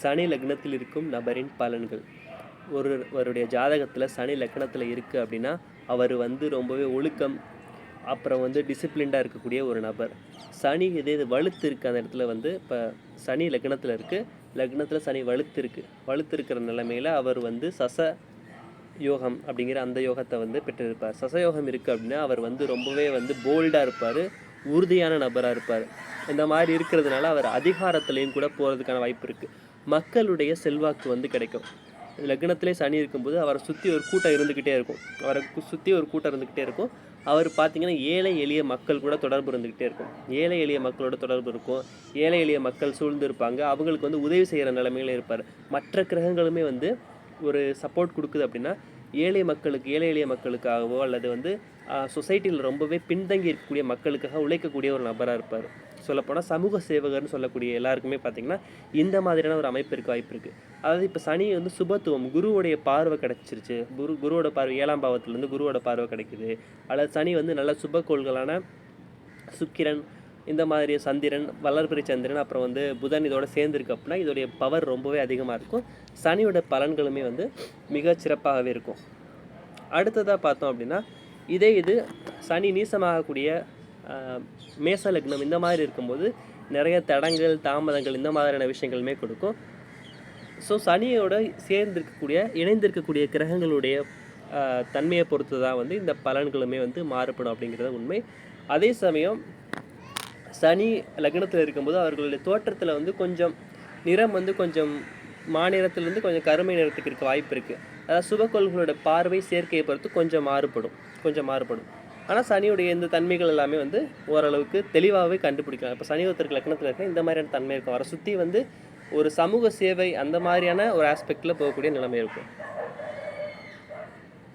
சனி லக்னத்தில் இருக்கும் நபரின் பலன்கள். ஒருவருடைய ஜாதகத்தில் சனி லக்னத்தில் இருக்குது அப்படின்னா அவர் வந்து ரொம்பவே ஒழுக்கம் அப்புறம் வந்து டிசிப்ளின்டாக இருக்கக்கூடிய ஒரு நபர். சனி இதே இது வலுத்து இருக்குது அந்த இடத்துல வந்து இப்போ சனி லக்னத்தில் இருக்குது லக்னத்தில் சனி வலுத்து இருக்குது வலுத்து இருக்கிற நிலைமையில் அவர் வந்து சச யோகம் அப்படிங்கிற அந்த யோகத்தை வந்து பெற்றிருப்பார். சசயோகம் இருக்குது அப்படின்னா அவர் வந்து ரொம்பவே வந்து போல்டாக இருப்பார் உறுதியான நபராக இருப்பார். இந்த மாதிரி இருக்கிறதுனால அவர் அதிகாரத்துலேயும் கூட போகிறதுக்கான வாய்ப்பு இருக்குது மக்களுடைய செல்வாக்கு வந்து கிடைக்கும். லக்னத்திலே சனி இருக்கும்போது அவரை சுற்றி ஒரு கூட்டம் இருந்துக்கிட்டே இருக்கும். அவரை சுற்றி ஒரு கூட்டம் இருந்துக்கிட்டே இருக்கும். அவர் பார்த்தீங்கன்னா ஏழை எளிய மக்கள் கூட தொடர்பு இருந்துக்கிட்டே இருக்கும். ஏழை எளிய மக்களோட தொடர்பு இருக்கும். ஏழை எளிய மக்கள் சூழ்ந்து இருப்பாங்க. அவங்களுக்கு வந்து உதவி செய்கிற நிலைமையில இருப்பார். மற்ற கிரகங்களுமே வந்து ஒரு சப்போர்ட் கொடுக்குது அப்படின்னா ஏழை மக்களுக்கு ஏழை எளிய மக்களுக்காகவோ அல்லது வந்து சொசைட்டியில் ரொம்பவே பின்தங்கி இருக்கக்கூடிய மக்களுக்காக உழைக்கக்கூடிய ஒரு நபராக இருப்பார். சொல்லப்போனால் சமூக சேவகர்னு சொல்லக்கூடிய எல்லாருக்குமே பார்த்திங்கன்னா இந்த மாதிரியான ஒரு அமைப்பு இருக்க வாய்ப்பு இருக்குது அதாவது இப்போ சனி வந்து சுபத்துவம் குருவுடைய பார்வை கிடச்சிருச்சு. குரு குருவோட பார்வை ஏழாம் பாவத்துலேருந்து குருவோட பார்வை கிடைக்குது. அல்லது சனி வந்து நல்ல சுபக்கோள்களான சுக்கிரன் இந்த மாதிரி சந்திரன் வளர்பிறை சந்திரன் அப்புறம் வந்து புதன் இதோட சேர்ந்துருக்கு அப்படின்னா இதோடைய பவர் ரொம்பவே அதிகமாக இருக்கும். சனியோட பலன்களுமே வந்து மிக சிறப்பாகவே இருக்கும். அடுத்ததாக பார்த்தோம் அப்படின்னா இதே இது சனி நீசமாகக்கூடிய மேச லக்னம் இந்த மாதிரி இருக்கும்போது நிறைய தடங்கள் தாமதங்கள் இந்த மாதிரியான விஷயங்களுமே கொடுக்கும். ஸோ சனியோட சேர்ந்திருக்கக்கூடிய இணைந்திருக்கக்கூடிய கிரகங்களுடைய தன்மையை பொறுத்து தான் வந்து இந்த பலன்களுமே வந்து மாறுபடும் அப்படிங்கிறது உண்மை. அதே சமயம் சனி லக்னத்தில் இருக்கும்போது அவர்களுடைய தோற்றத்தில் வந்து கொஞ்சம் நிறம் வந்து கொஞ்சம் மாநிலத்திலேருந்து கொஞ்சம் கருமை நிறத்துக்கு இருக்க வாய்ப்பு இருக்குது அதாவது சுபக்கோள்களோட பார்வை சேர்க்கையை பொறுத்து கொஞ்சம் மாறுபடும் கொஞ்சம் மாறுபடும். ஆனால் சனியுடைய இந்த தன்மைகள் எல்லாமே வந்து ஓரளவுக்கு தெளிவாகவே கண்டுபிடிக்கலாம். இப்போ சனி ஒருத்தருக்கு லக்னத்தில் இருக்க இந்த மாதிரியான தன்மை இருக்கும். அவரை சுற்றி வந்து ஒரு சமூக சேவை அந்த மாதிரியான ஒரு ஆஸ்பெக்டில் போகக்கூடிய நிலைமை இருக்கும்.